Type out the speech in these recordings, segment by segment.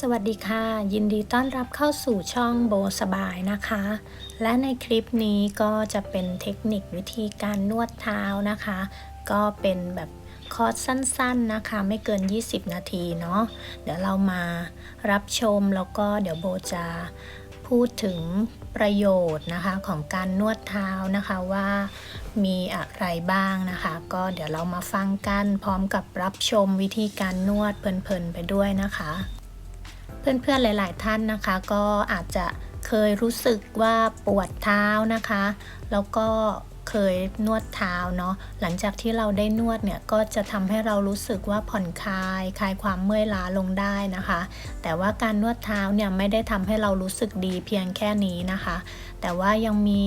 สวัสดีค่ะ ยินดีต้อนรับเข้าสู่ช่องโบสบายนะคะ และในคลิปนี้ก็จะเป็นเทคนิควิธีการนวดเท้านะคะ ก็เป็นแบบคอร์สสั้นๆนะคะ ไม่เกิน 20 นาทีเนาะเดี๋ยวเรามารับชมแล้วก็เดี๋ยวโบจะพูดถึงประโยชน์นะคะของการนวดเท้านะคะว่ามีอะไรบ้างนะคะ ก็เดี๋ยวเรามาฟังกันพร้อมกับรับชมวิธีการนวดเพลินๆไปด้วยนะคะ เพื่อนๆหลาย ๆ ท่านนะคะ ก็อาจจะเคยรู้สึกว่าปวดเท้านะคะ แล้วก็เคยนวดเท้าเนาะหลังจากที่เราได้นวดเนี่ยก็จะทำให้เรารู้สึกว่าผ่อนคลายคลายความเมื่อยล้าลงได้นะคะ แต่ว่าการนวดเท้าเนี่ยไม่ได้ทำให้เรารู้สึกดีเพียงแค่นี้นะคะ แต่ว่ายังมี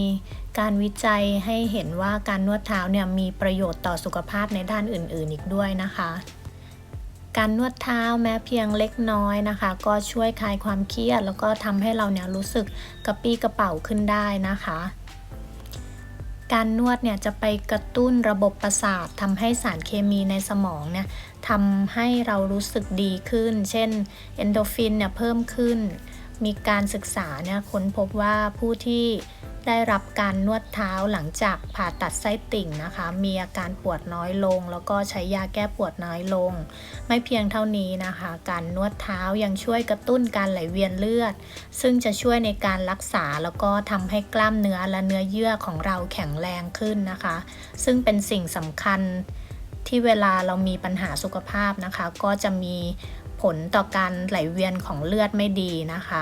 การวิจัยให้เห็นว่าการนวดเท้าเนี่ยมีประโยชน์ต่อสุขภาพในด้านอื่น ๆ อีกด้วยนะคะ การนวดเท้าแม้เพียงเล็กน้อยนะคะ ก็ช่วยคลายความเครียด แล้วก็ทำให้เราเนี่ยรู้สึกกระปี้กระเป๋าขึ้นได้นะคะการนวดเนี่ยจะไปกระตุ้นระบบประสาททำให้สารเคมีในสมองเนี่ยทำให้เรารู้สึกดีขึ้น เช่นเอนโดฟินเนี่ยเพิ่มขึ้น มีการศึกษาเนี่ยค้นพบว่าผู้ที่ ได้รับการนวดเท้าหลังจากผ่าตัดไส้ติ่งนะคะ มีอาการปวดน้อยลง แล้วก็ใช้ยาแก้ปวดน้อยลง ไม่เพียงเท่านี้นะคะ การนวดเท้ายังช่วยกระตุ้นการไหลเวียนเลือด ซึ่งจะช่วยในการรักษาแล้วก็ทำให้กล้ามเนื้อและเนื้อเยื่อของเราแข็งแรงขึ้นนะคะ ซึ่งเป็นสิ่งสำคัญที่เวลาเรามีปัญหาสุขภาพนะคะ ก็จะมีผลต่อการไหลเวียนของเลือดไม่ดีนะคะ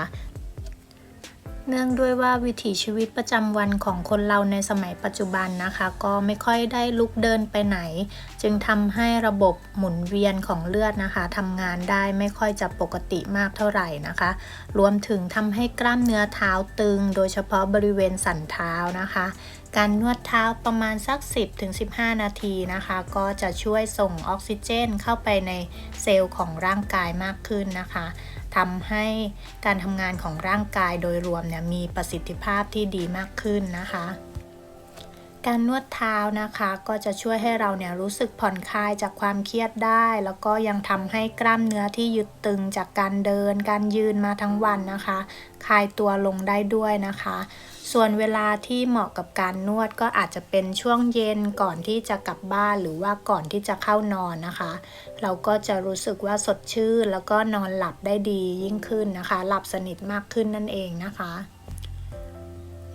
เนื่องด้วยว่าวิถีชีวิตประจำวันของคนเราในสมัยปัจจุบันนะคะ ก็ไม่ค่อยได้ลุกเดินไปไหน จึงทำให้ระบบหมุนเวียนของเลือดนะคะทำงานได้ไม่ค่อยจะปกติมากเท่าไหร่นะคะ รวมถึงทำให้กล้ามเนื้อเท้าตึง โดยเฉพาะบริเวณสันเท้านะคะ การนวดเท้าประมาณสัก 10-15 นาทีนะคะ ก็จะช่วยส่งออกซิเจนเข้าไปในเซลล์ของร่างกายมากขึ้นนะคะ ทำให้การทำงานของร่างกายโดยรวมเนี่ยมีประสิทธิภาพที่ดีมากขึ้นนะคะ การนวดเท้านะคะ ก็จะช่วยให้เราเนี่ยรู้สึกผ่อนคลายจากความเครียดได้ แล้วก็ยังทำให้กล้ามเนื้อที่ยึดตึงจากการเดิน การยืนมาทั้งวันนะคะ คลายตัวลงได้ด้วยนะคะ ส่วนเวลาที่เหมาะกับการนวดก็อาจจะเป็นช่วงเย็นก่อนที่จะกลับบ้านหรือว่าก่อนที่จะเข้านอนนะคะ เราก็จะรู้สึกว่าสดชื่นแล้วก็นอนหลับได้ดียิ่งขึ้นนะคะ หลับสนิทมากขึ้นนั่นเองนะคะ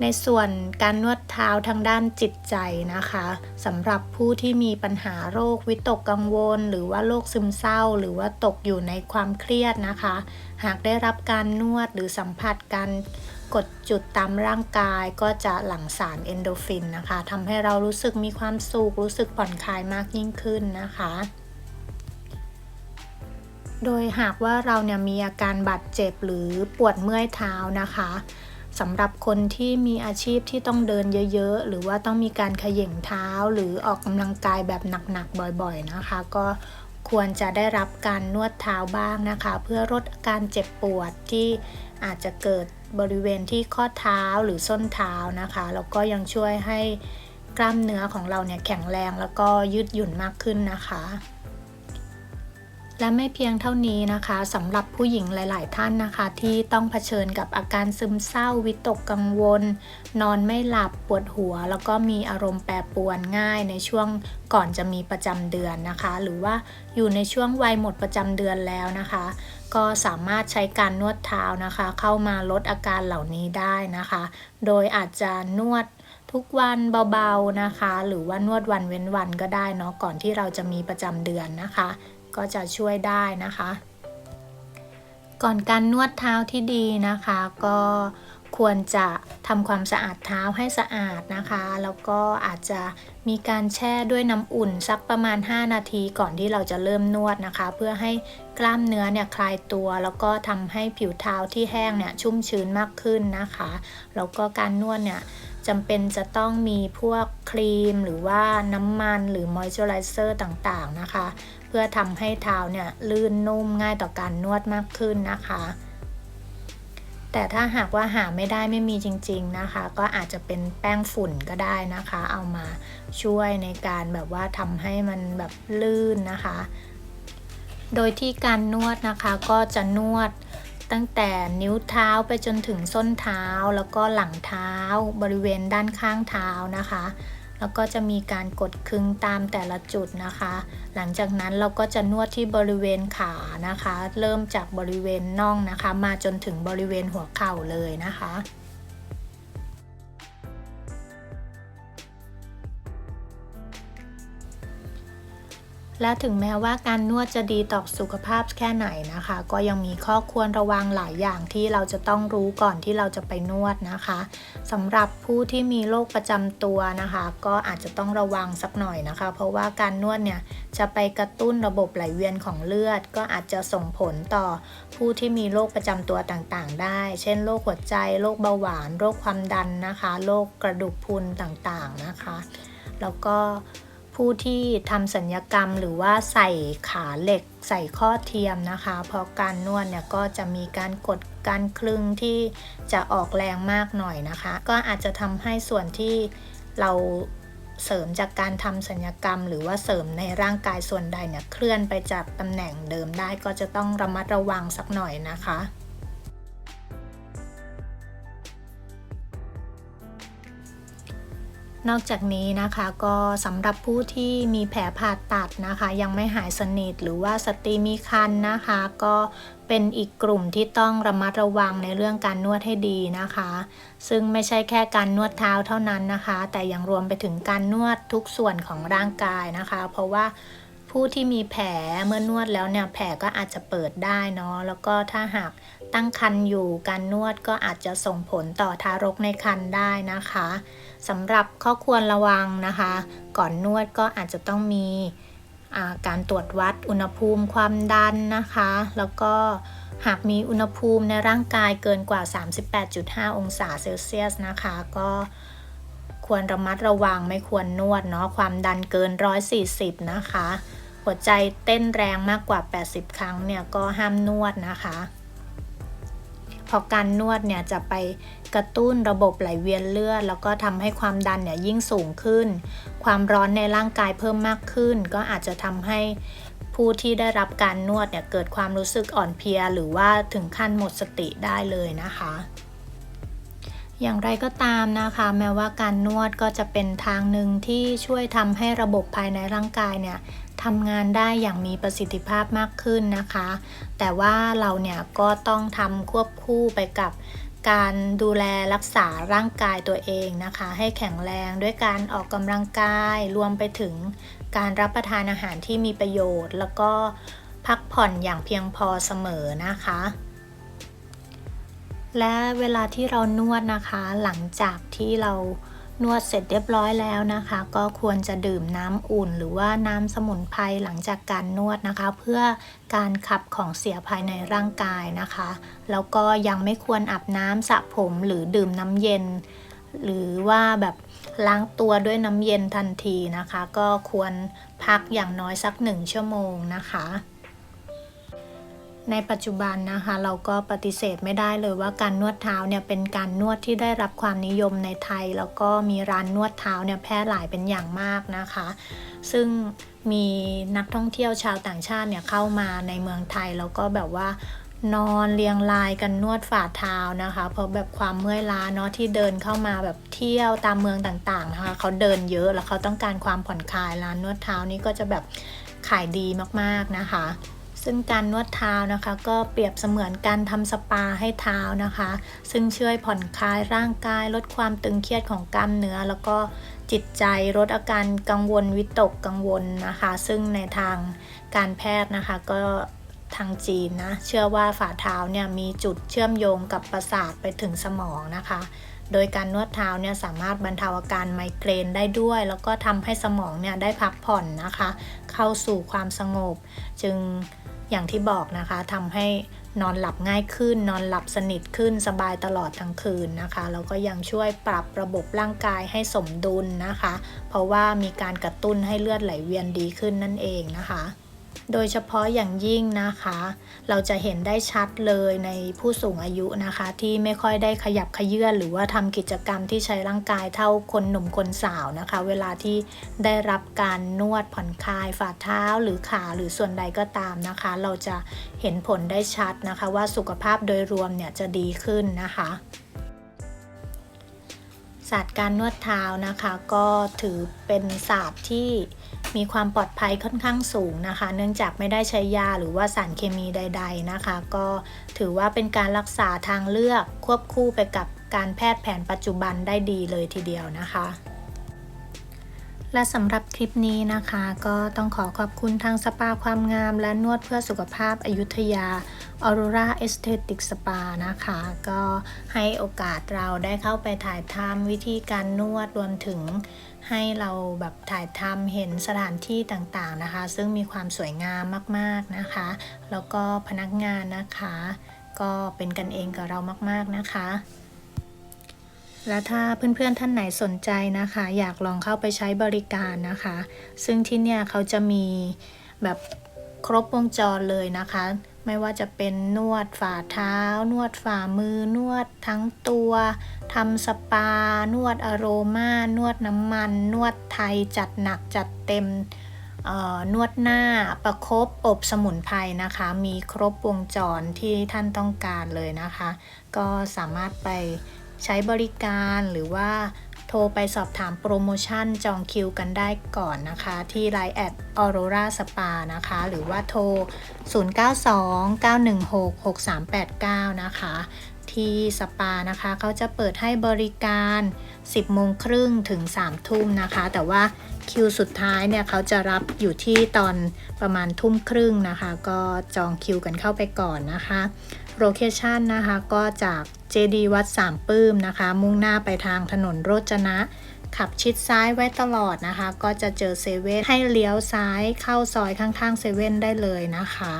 ในส่วนการนวดเท้าทางด้านจิตใจนะคะสำหรับผู้ที่มีปัญหาโรควิตกกังวล หรือว่าโรคซึมเศร้า หรือว่าตกอยู่ในความเครียดนะคะ หากได้รับการนวดหรือสัมผัสการกดจุดตามร่างกายก็จะหลั่งสารเอนโดฟินนะคะทำให้เรารู้สึกมีความสุขรู้สึกผ่อนคลายมากยิ่งขึ้นนะคะโดยหากว่าเราเนี่ยมีอาการบาดเจ็บหรือปวดเมื่อยเท้านะคะ สำหรับคนที่มีอาชีพที่ต้องเดินเยอะๆ หรือว่าต้องมีการเขย่งเท้าหรือออกกำลังกายแบบหนักๆ บ่อยๆ นะคะ ก็ควรจะได้รับการนวดเท้าบ้างนะคะ เพื่อลดอาการเจ็บปวดที่อาจจะเกิดบริเวณที่ข้อเท้าหรือส้นเท้านะคะแล้วก็ยังช่วยให้กล้ามเนื้อของเราเนี่ยแข็งแรงแล้วก็ยืดหยุ่นมากขึ้นนะคะ และไม่เพียงเท่านี้นะคะสำหรับผู้หญิงหลาย ๆ ท่านนะคะ ที่ต้องเผชิญกับอาการซึมเศร้าวิตกกังวล นอนไม่หลับปวดหัว แล้วก็มีอารมณ์แปรปรวนง่ายในช่วงก่อนจะมีประจำเดือนนะคะ หรือว่าอยู่ในช่วงวัยหมดประจำเดือนแล้วนะคะ ก็สามารถใช้การนวดเท้านะคะ เข้ามาลดอาการเหล่านี้ได้นะคะ โดยอาจจะนวดทุกวันเบาๆนะคะ หรือว่านวดวันเว้นวันก็ได้เนาะก่อนที่เราจะมีประจำเดือนนะคะ ก็จะช่วยได้นะคะ ก่อนการนวดเท้าที่ดีนะคะ ก็ ควรจะทำความสะอาดเท้าให้สะอาดนะคะ แล้วก็อาจจะมีการแช่ด้วยน้ำอุ่นสักประมาณ 5 นาทีก่อนที่เราจะเริ่มนวดนะคะ เพื่อให้กล้ามเนื้อเนี่ยคลายตัว แล้วก็ทำให้ผิวเท้าที่แห้งเนี่ยชุ่มชื้นมากขึ้นนะคะ แล้วก็การนวดเนี่ยจำเป็นจะต้องมีพวกครีมหรือว่าน้ำมันหรือมอยเจอไรเซอร์ต่างๆนะคะ เพื่อทำให้เท้าเนี่ยลื่นนุ่มง่ายต่อการนวดมากขึ้นนะคะ แต่ถ้าหากว่าหาไม่ได้ไม่มีจริง ๆนะคะ ก็อาจจะเป็นแป้งฝุ่นก็ได้นะคะ เอามาช่วยในการแบบว่าทำให้มันแบบลื่นนะคะ โดยที่การนวดนะคะก็จะนวดตั้งแต่นิ้วเท้าไปจนถึงส้นเท้า แล้วก็หลังเท้าบริเวณด้านข้างเท้านะคะ แล้วก็จะมีการกดคึงตามแต่ละจุดนะคะ หลังจากนั้นเราก็จะนวดที่บริเวณขานะคะ เริ่มจากบริเวณน่องนะคะ มาจนถึงบริเวณหัวเข่าเลยนะคะ และถึงแม้ว่าการนวดจะดีต่อสุขภาพแค่ไหนนะคะ ก็ยังมีข้อควรระวังหลายอย่างที่เราจะต้องรู้ก่อนที่เราจะไปนวดนะคะสำหรับผู้ที่มีโรคประจำตัวนะคะ ก็อาจจะต้องระวังสักหน่อยนะคะ เพราะว่าการนวดเนี่ยจะไปกระตุ้นระบบไหลเวียนของเลือด ก็อาจจะส่งผลต่อผู้ที่มีโรคประจำตัวต่างๆ ได้ เช่นโรคหัวใจโรคเบาหวาน โรคความดันนะคะโรคกระดูกพรุนต่างๆนะคะ แล้วก็ ผู้ที่ทำสัญญกรรมหรือว่าใส่ขาเหล็กใส่ข้อเทียมนะคะ เพราะการนวดเนี่ยก็จะมีการกดการคลึงที่จะออกแรงมากหน่อยนะคะ ก็อาจจะทำให้ส่วนที่เราเสริมจากการทำสัญญกรรม หรือว่าเสริมในร่างกายส่วนใดเนี่ยเคลื่อนไปจากตำแหน่งเดิมได้ก็จะต้องระมัดระวังสักหน่อยนะคะ นอกจากนี้นะคะก็สำหรับผู้ที่มีแผลผ่าตัดนะคะ ยังไม่หายสนิทหรือว่าสตรีมีคันนะคะ ก็เป็นอีกกลุ่มที่ต้องระมัดระวังในเรื่องการนวดให้ดีนะคะ ซึ่งไม่ใช่แค่การนวดเท้าเท่านั้นนะคะ แต่ยังรวมไปถึงการนวดทุกส่วนของร่างกายนะคะ เพราะว่า ผู้ที่มีแผลเมื่อนวดแล้วเนี่ยแผลก็อาจจะเปิดได้เนาะแล้วก็ถ้าหากตั้งครรภ์อยู่การนวดก็อาจจะส่งผลต่อทารกในครรภ์ได้นะคะสำหรับข้อควรระวังนะคะ ก่อนนวดก็อาจจะต้องมีการตรวจวัดอุณหภูมิความดันนะคะ แล้วก็หากมีอุณหภูมิในร่างกายเกินกว่า 38.5 องศาเซลเซียสนะคะ ก็ควรระมัดระวังไม่ควรนวดเนาะความดันเกิน 140 นะคะ หัวใจเต้นแรงมากกว่า 80 ครั้งเนี่ยก็ห้ามนวดนะคะพอการนวดเนี่ยจะไปกระตุ้นระบบไหลเวียนเลือด แล้วก็ทำให้ความดันเนี่ยยิ่งสูงขึ้น ความร้อนในร่างกายเพิ่มมากขึ้น ก็อาจจะทำให้ผู้ที่ได้รับการนวดเนี่ยเกิดความรู้สึกอ่อนเพลีย หรือว่าถึงขั้นหมดสติได้เลยนะคะ อย่างไรก็ตามนะคะ แม้ว่าการนวดก็จะเป็นทางหนึ่งที่ช่วยทำให้ระบบภายในร่างกายเนี่ย ทำงานได้อย่างมีประสิทธิภาพมากขึ้นนะคะ แต่ว่าเราเนี่ยก็ต้องทำควบคู่ไปกับการดูแลรักษาร่างกายตัวเองนะคะ ให้แข็งแรงด้วยการออกกำลังกาย รวมไปถึงการรับประทานอาหารที่มีประโยชน์ แล้วก็พักผ่อนอย่างเพียงพอเสมอนะคะ และเวลาที่เรานวดนะคะ หลังจากที่เรา นวดเสร็จเรียบร้อยแล้วนะคะ ก็ควรจะดื่มน้ำอุ่น หรือว่าน้ำสมุนไพรหลังจากการนวดนะคะ เพื่อการขับของเสียภายในร่างกายนะคะ แล้วก็ยังไม่ควรอาบน้ำสระผมหรือดื่มน้ำเย็น หรือว่าแบบล้างตัวด้วยน้ำเย็นทันทีนะคะ ก็ควรพักอย่างน้อยสักหนึ่งชั่วโมงนะคะ ในปัจจุบันนะคะเราก็ปฏิเสธไม่ได้เลยว่าการนวดเท้าเนี่ยเป็นการนวดที่ได้รับความนิยมในไทย แล้วก็มีร้านนวดเท้าเนี่ยแพร่หลายเป็นอย่างมากนะคะ ซึ่งมีนักท่องเที่ยวชาวต่างชาติเนี่ยเข้ามาในเมืองไทยแล้วก็แบบว่านอนเรียงรายกันนวดฝ่าเท้านะคะ เพราะแบบความเมื่อยล้าเนาะที่เดินเข้ามาแบบเที่ยวตามเมืองต่างๆนะคะเขาเดินเยอะแล้วเขาต้องการความผ่อนคลายร้านนวดเท้านี้ก็จะแบบขายดีมากๆนะคะ ซึ่งการนวดเท้านะคะก็เปรียบเสมือนการทำสปาให้เท้านะคะ ซึ่งช่วยผ่อนคลายร่างกาย ลดความตึงเครียดของกล้ามเนื้อ แล้วก็จิตใจลดอาการกังวลวิตกกังวลนะคะ ซึ่งในทางการแพทย์นะคะก็ทางจีนนะเชื่อว่าฝ่าเท้าเนี่ยมีจุดเชื่อมโยงกับประสาทไปถึงสมองนะคะ โดยการนวดเท้าเนี่ยสามารถบรรเทาอาการไมเกรนได้ด้วย แล้วก็ทำให้สมองเนี่ยได้พักผ่อนนะคะ เข้าสู่ความสงบ จึง อย่างที่บอกนะคะทำให้นอนหลับง่ายขึ้น นอนหลับสนิทขึ้นสบายตลอดทั้งคืนนะคะแล้วก็ยังช่วยปรับระบบร่างกายให้สมดุลนะคะ เพราะว่ามีการกระตุ้นให้เลือดไหลเวียนดีขึ้นนั่นเองนะคะ โดยเฉพาะอย่างยิ่งนะคะ เราจะเห็นได้ชัดเลยในผู้สูงอายุนะคะ ที่ไม่ค่อยได้ขยับขยื่นหรือว่าทำกิจกรรมที่ใช้ร่างกายเท่าคนหนุ่มคนสาวนะคะ เวลาที่ได้รับการนวดผ่อนคลายฝ่าเท้าหรือขาหรือส่วนใดก็ตามนะคะ เราจะเห็นผลได้ชัดนะคะ ว่าสุขภาพโดยรวมเนี่ยจะดีขึ้นนะคะ ศาสตร์การนวดเท้านะคะ ก็ถือเป็นศาสตร์ที่มีความปลอดภัยค่อนข้างสูงนะคะ เนื่องจากไม่ได้ใช้ยาหรือว่าสารเคมีใด ๆนะคะ ก็ถือว่าเป็นการรักษาทางเลือกควบคู่ไปกับการแพทย์แผนปัจจุบันได้ดีเลยทีเดียวนะคะ และสำหรับคลิปนี้นะคะ ก็ต้องขอขอบคุณทางสปาความงาม และนวดเพื่อสุขภาพอายุธยา Aurora Aesthetic Spa นะคะ ก็ให้โอกาสเราได้เข้าไปถ่ายทำวิธีการนวดรวมถึงให้เราแบบถ่ายทำเห็นสถานที่ต่างๆนะคะ ซึ่งมีความสวยงามมากๆนะคะ แล้วก็พนักงานนะคะ ก็เป็นกันเองกับเรามากๆนะคะ และถ้าเพื่อนๆท่านไหนสนใจนะคะ อยากลองเข้าไปใช้บริการนะคะ ซึ่งที่เนี่ยเขาจะมีแบบครบวงจรเลยนะคะ ไม่ว่าจะเป็นนวดฝ่าเท้า นวดฝ่ามือนวดทั้งตัวทำสปา นวดอโรมานวดน้ำมัน นวดไทยจัดหนักจัดเต็มนวดหน้าประครบอบสมุนไพรนะคะ มีครบวงจรที่ท่านต้องการเลยนะคะ ก็สามารถไป ใช้บริการหรือว่าโทรไปสอบถามโปรโมชั่นจองคิวกันได้ก่อนนะคะ ที่ Line แอด Aurora Spa นะคะ หรือว่าโทร 0929166389 นะคะ ที่สปานะคะเขาจะเปิดให้บริการ 10โมงครึ่งถึง 3 ทุ่มนะคะ แต่ว่าคิวสุดท้ายเนี่ยเขาจะรับอยู่ที่ตอนประมาณทุ่มครึ่งนะคะ ก็จองคิวกันเข้าไปก่อนนะคะโลเคชันนะคะก็จาก เจดีวัดสามปื้มนะคะ มุ่งหน้าไปทางถนนโรจนะ ขับชิดซ้ายไว้ตลอดนะคะ ก็จะเจอเซเว่นให้เลี้ยวซ้ายเข้าซอยข้างๆเซเว่นได้เลยนะคะ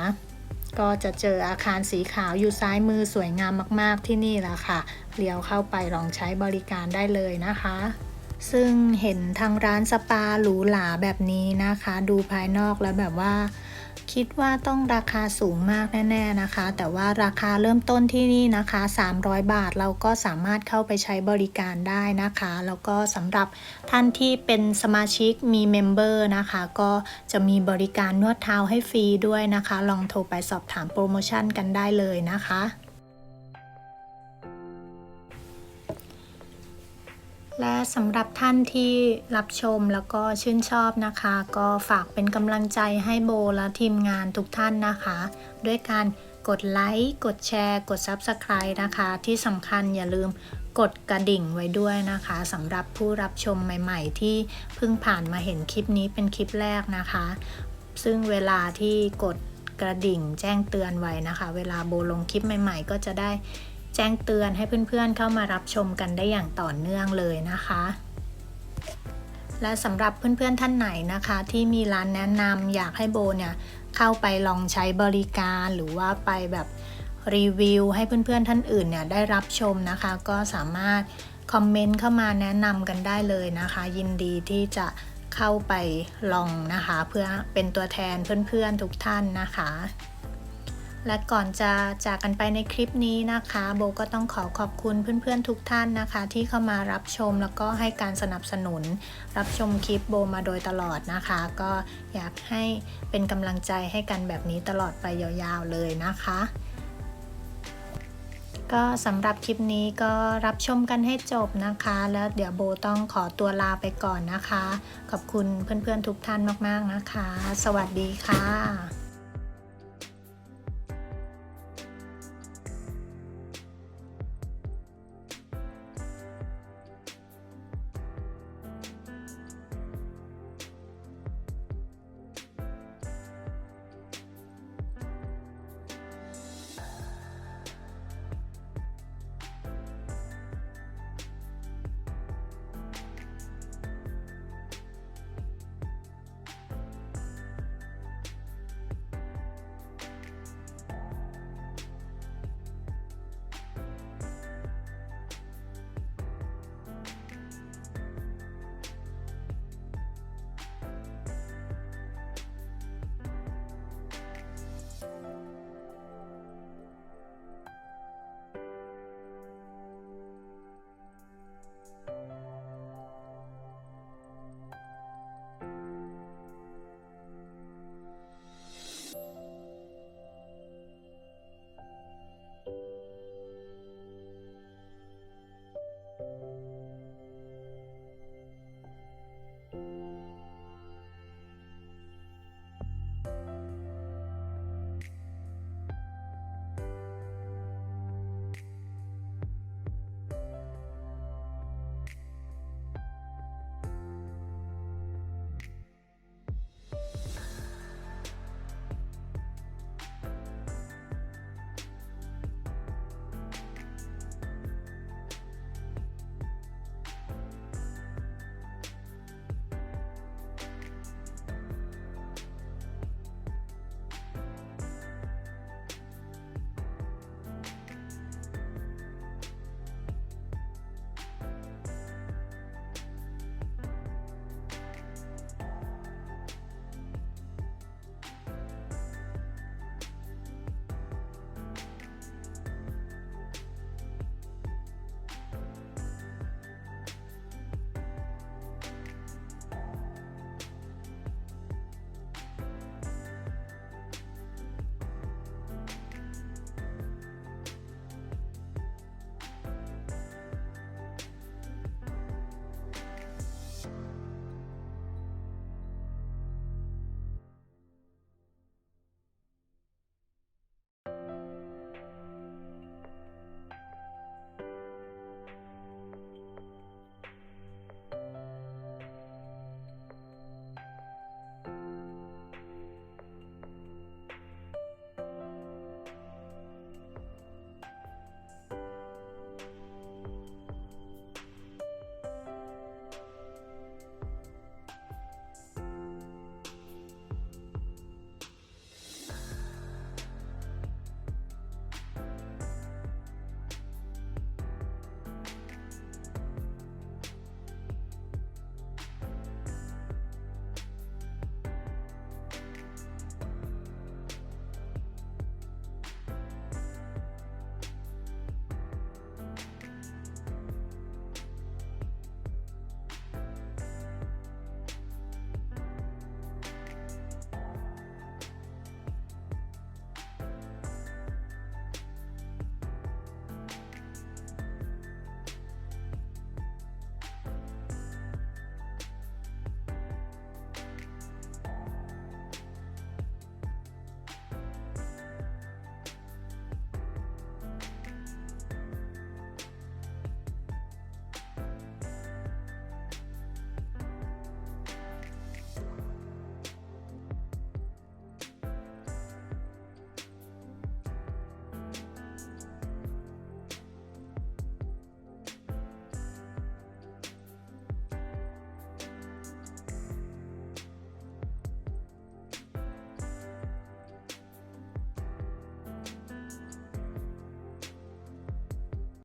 ก็จะเจออาคารสีขาวอยู่ซ้ายมือสวยงามมากๆที่นี่แหละค่ะ เลี้ยวเข้าไปลองใช้บริการได้เลยนะคะซึ่งเห็นทางร้านสปาหรูหราแบบนี้นะคะ ดูภายนอกแล้วแบบว่า คิดว่าต้องราคาสูงมากแน่ๆนะคะ แต่ว่าราคาเริ่มต้นที่นี่นะคะ 300 บาทเราก็สามารถเข้าไปใช้บริการได้นะคะ แล้วก็สำหรับท่านที่เป็นสมาชิกมีเมมเบอร์นะคะ ก็จะมีบริการนวดเท้าให้ฟรีด้วยนะคะ ลองโทรไปสอบถามโปรโมชั่นกันได้เลยนะคะ และสำหรับท่านที่รับชมแล้วก็ชื่นชอบนะคะ ก็ฝากเป็นกำลังใจให้โบและทีมงานทุกท่านนะคะ ด้วยการกดไลค์ กดแชร์ กด Subscribe นะคะ ที่สำคัญอย่าลืมกดกระดิ่งไว้ด้วยนะคะสำหรับผู้รับชมใหม่ ๆ ที่เพิ่งผ่านมาเห็นคลิปนี้เป็นคลิปแรกนะคะ ซึ่งเวลาที่กดกระดิ่งแจ้งเตือนไว้นะคะ เวลาโบลงคลิปใหม่ ๆ ก็จะได้ แจ้งเตือนให้เพื่อนๆเข้ามารับชมกันได้อย่างต่อเนื่องเลยนะคะ และสำหรับเพื่อนๆท่านไหนนะคะ ที่มีร้านแนะนำอยากให้โบเนี่ยเข้าไปลองใช้บริการหรือว่าไปแบบรีวิวให้เพื่อนๆท่านอื่นเนี่ยได้รับชมนะคะ ก็สามารถคอมเมนต์เข้ามาแนะนำกันได้เลยนะคะ ยินดีที่จะเข้าไปลองนะคะ เพื่อเป็นตัวแทนเพื่อนๆทุกท่านนะคะ และก่อนจะจากกันไปในคลิปนี้นะคะ โบก็ต้องขอขอบคุณเพื่อนๆทุกท่านนะคะ ที่เข้ามารับชมแล้วก็ให้การสนับสนุน รับชมคลิปโบมาโดยตลอดนะคะ ก็อยากให้เป็นกำลังใจให้กันแบบนี้ตลอดไปยาวๆเลยนะคะ ก็สำหรับคลิปนี้ก็รับชมกันให้จบนะคะ แล้วเดี๋ยวโบต้องขอตัวลาไปก่อนนะคะ ขอบคุณเพื่อนๆทุกท่านมากๆนะคะ สวัสดีค่ะ